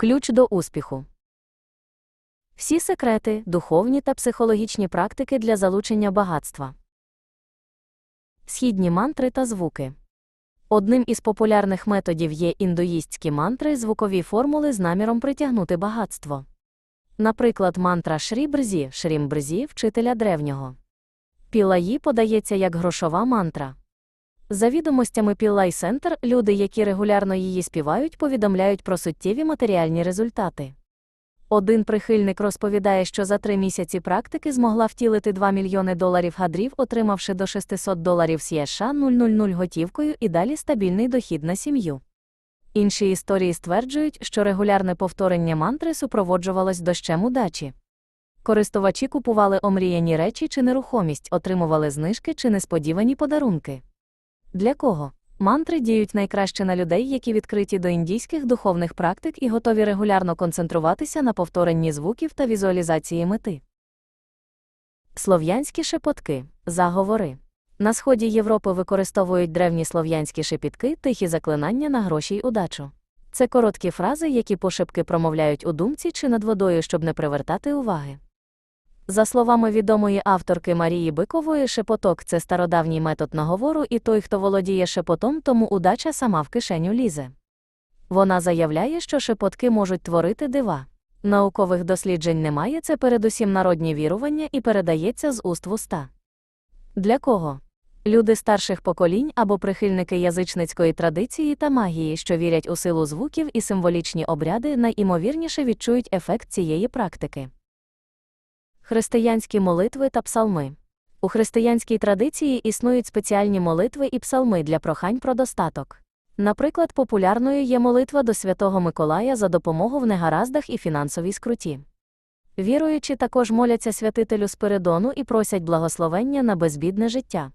Ключ до успіху. Всі секрети, духовні та психологічні практики для залучення багатства. Східні мантри та звуки. Одним із популярних методів є індуїстські мантри, звукові формули з наміром притягнути багатство. Наприклад, мантра Шрі-Брзі, Шрім-Брзі вчителя древнього. Пілаї подається як грошова мантра. За відомостями Піллай Центр, люди, які регулярно її співають, повідомляють про суттєві матеріальні результати. Один прихильник розповідає, що за три місяці практики змогла втілити 2 мільйони доларів гадрів, отримавши до 600 доларів США 000 готівкою і далі стабільний дохід на сім'ю. Інші історії стверджують, що регулярне повторення мантри супроводжувалось дощем удачі. Користувачі купували омріяні речі чи нерухомість, отримували знижки чи несподівані подарунки. Для кого? Мантри діють найкраще на людей, які відкриті до індійських духовних практик і готові регулярно концентруватися на повторенні звуків та візуалізації мети. Слов'янські шепотки, заговори. На сході Європи використовують древні слов'янські шепітки, тихі заклинання на гроші й удачу. Це короткі фрази, які пошепки промовляють у думці чи над водою, щоб не привертати уваги. За словами відомої авторки Марії Бикової, шепоток це стародавній метод наговору, і той, хто володіє шепотом, тому удача сама в кишеню лізе. Вона заявляє, що шепотки можуть творити дива. Наукових досліджень немає, це передусім народні вірування і передається з уст в уста. Для кого? Люди старших поколінь або прихильники язичницької традиції та магії, що вірять у силу звуків і символічні обряди, найімовірніше відчують ефект цієї практики. Християнські молитви та псалми. У християнській традиції існують спеціальні молитви і псалми для прохань про достаток. Наприклад, популярною є молитва до Святого Миколая за допомогу в негараздах і фінансовій скруті. Віруючі також моляться святителю Спиридону і просять благословення на безбідне життя.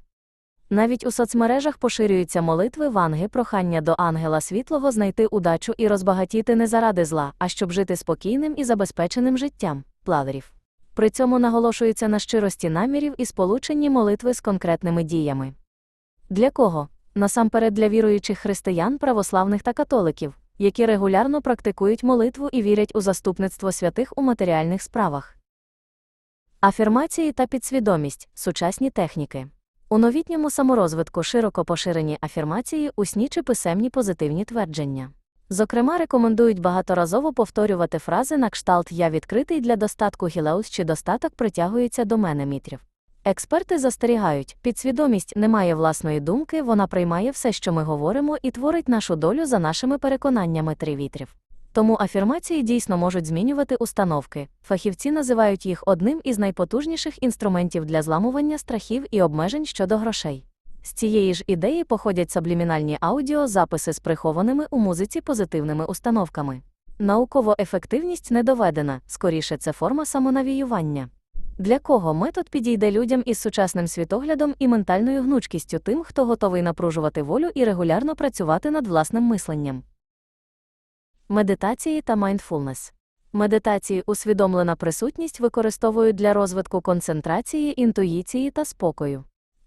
Навіть у соцмережах поширюються молитви ванги прохання до ангела світлого знайти удачу і розбагатіти не заради зла, а щоб жити спокійним і забезпеченим життям плаверів. При цьому наголошується на щирості намірів і сполученні молитви з конкретними діями. Для кого? Насамперед для віруючих християн, православних та католиків, які регулярно практикують молитву і вірять у заступництво святих у матеріальних справах. Афірмації та підсвідомість сучасні техніки. У новітньому саморозвитку широко поширені афірмації, усні чи писемні позитивні твердження. Зокрема, рекомендують багаторазово повторювати фрази на кшталт Я відкритий для достатку Гілеус чи достаток притягується до мене мітрів. Експерти застерігають, підсвідомість не має власної думки, вона приймає все, що ми говоримо, і творить нашу долю за нашими переконаннями тривітрів. Тому афірмації дійсно можуть змінювати установки. Фахівці називають їх одним із найпотужніших інструментів для зламування страхів і обмежень щодо грошей. З цієї ж ідеї походять саблімінальні аудіо, записи з прихованими у музиці позитивними установками. Науково ефективність не доведена, скоріше це форма самонавіювання. Для кого метод підійде людям із сучасним світоглядом і ментальною гнучкістю тим, хто готовий напружувати волю і регулярно працювати над власним мисленням. Медитації та майндфулнес. Медитації усвідомлена присутність використовують для розвитку концентрації, інтуїції та спокою.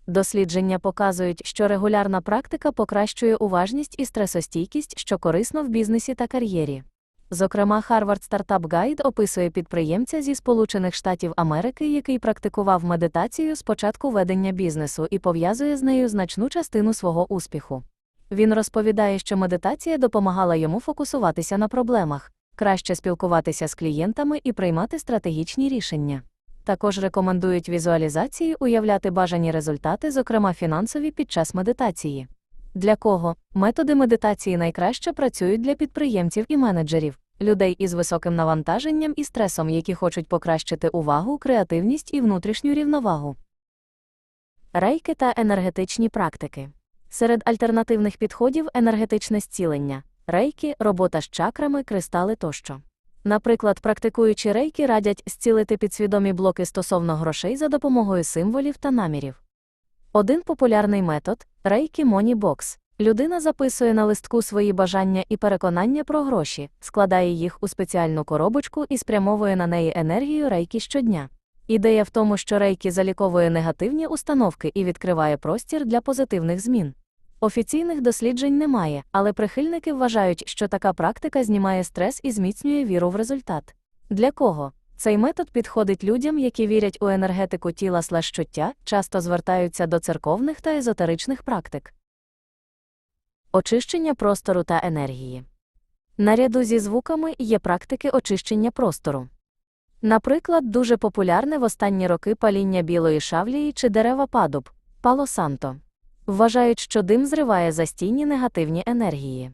Дослідження показують, що регулярна практика покращує уважність і стресостійкість, що корисно в бізнесі та кар'єрі. Зокрема, Harvard Startup Guide описує підприємця зі Сполучених Штатів Америки, який практикував медитацію з початку ведення бізнесу і пов'язує з нею значну частину свого успіху. Він розповідає, що медитація допомагала йому фокусуватися на проблемах, краще спілкуватися з клієнтами і приймати стратегічні рішення. Також рекомендують візуалізації уявляти бажані результати, зокрема фінансові під час медитації. Для кого методи медитації найкраще працюють для підприємців і менеджерів, людей із високим навантаженням і стресом, які хочуть покращити увагу, креативність і внутрішню рівновагу. Рейки та енергетичні практики. Серед альтернативних підходів енергетичне зцілення, рейки, робота з чакрами, кристали тощо. Наприклад, практикуючи рейки радять зцілити підсвідомі блоки стосовно грошей за допомогою символів та намірів. Один популярний метод рейки Бокс. Людина записує на листку свої бажання і переконання про гроші, складає їх у спеціальну коробочку і спрямовує на неї енергію рейки щодня. Ідея в тому, що рейки заліковує негативні установки і відкриває простір для позитивних змін. Офіційних досліджень немає, але прихильники вважають, що така практика знімає стрес і зміцнює віру в результат. Для кого? Цей метод підходить людям, які вірять у енергетику тіла чуття, часто звертаються до церковних та езотеричних практик. Очищення простору та енергії. Наряду зі звуками є практики очищення простору. Наприклад, дуже популярне в останні роки паління білої шавлії чи дерева падуб пало санто. Вважають, що дим зриває застійні негативні енергії.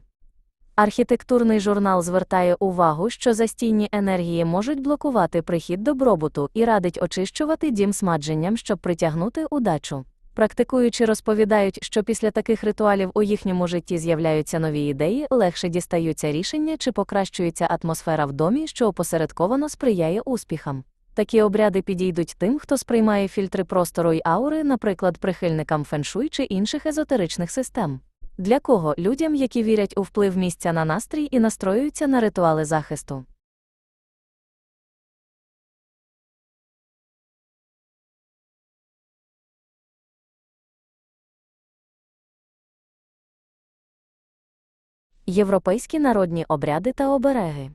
Архітектурний журнал звертає увагу, що застійні енергії можуть блокувати прихід добробуту і радить очищувати дім смадженням, щоб притягнути удачу. Практикуючи розповідають, що після таких ритуалів у їхньому житті з'являються нові ідеї, легше дістаються рішення чи покращується атмосфера в домі, що опосередковано сприяє успіхам. Такі обряди підійдуть тим, хто сприймає фільтри простору й аури, наприклад, прихильникам феншуй чи інших езотеричних систем. Для кого людям, які вірять у вплив місця на настрій і настроюються на ритуали захисту. Європейські народні обряди та обереги.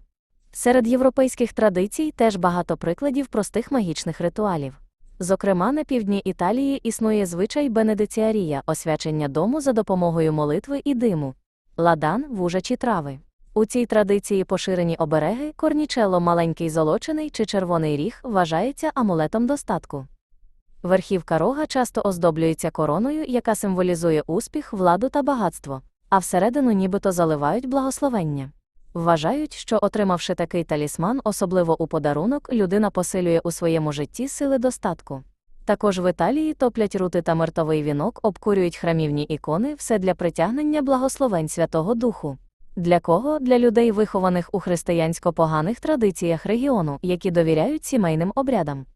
Серед європейських традицій теж багато прикладів простих магічних ритуалів. Зокрема, на півдні Італії існує звичай бенедиціарія освячення дому за допомогою молитви і диму, ладан, вужачі трави. У цій традиції поширені обереги, корнічело маленький золочений чи червоний ріг вважається амулетом достатку. Верхівка рога часто оздоблюється короною, яка символізує успіх, владу та багатство, а всередину нібито заливають благословення. Вважають, що, отримавши такий талісман, особливо у подарунок, людина посилює у своєму житті сили достатку. Також в Італії топлять рути та мертовий вінок, обкурюють храмівні ікони, все для притягнення благословень Святого Духу. Для кого? Для людей, вихованих у християнсько поганих традиціях регіону, які довіряють сімейним обрядам.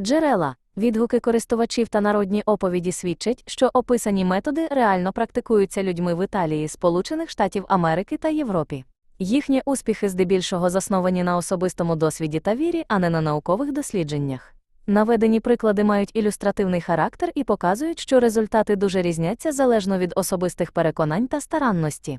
Джерела, відгуки користувачів та народні оповіді свідчать, що описані методи реально практикуються людьми в Італії, Сполучених Штатів Америки та Європі. Їхні успіхи здебільшого засновані на особистому досвіді та вірі, а не на наукових дослідженнях. Наведені приклади мають ілюстративний характер і показують, що результати дуже різняться залежно від особистих переконань та старанності.